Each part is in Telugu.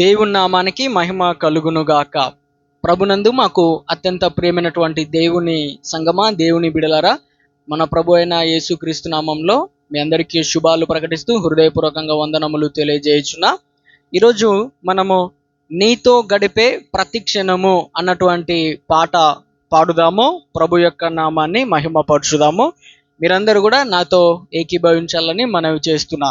దేవుని నామానికి మహిమ కలుగునుగాక. ప్రభునందు మాకు అత్యంత ప్రియమైనటువంటి దేవుని సంగమా దేవుని బిడలరా మన ప్రభు అయిన యేసుక్రీస్తు నామంలో మీ అందరికీ శుభాలు ప్రకటిస్తూ హృదయపూర్వకంగా వందనములు తెలియజేయుచున్నా. ఈరోజు మనము నీతో గడిపే ప్రతి క్షణము అన్నటువంటి పాట పాడుదాము ప్రభు యొక్క నామాన్ని మహిమపరుచుదాము. మీరందరూ కూడా నాతో ఏకీభవించాలని మనవి చేస్తున్నా.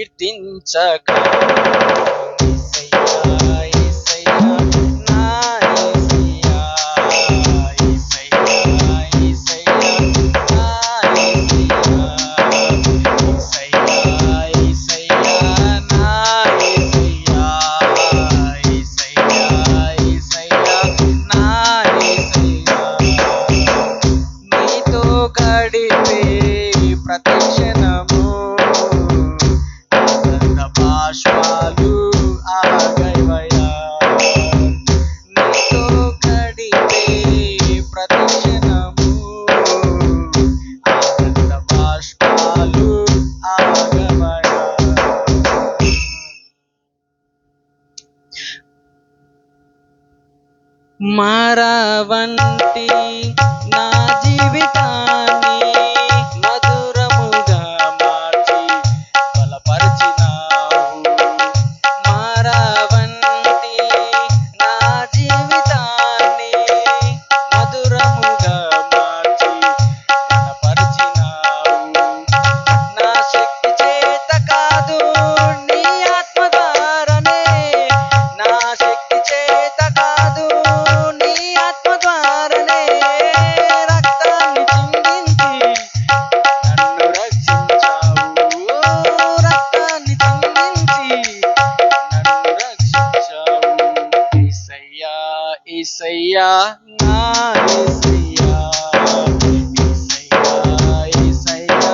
కీర్తించక మరవంటి ఏసయ్యా నా ఏసయ్యా ఏసయ్యా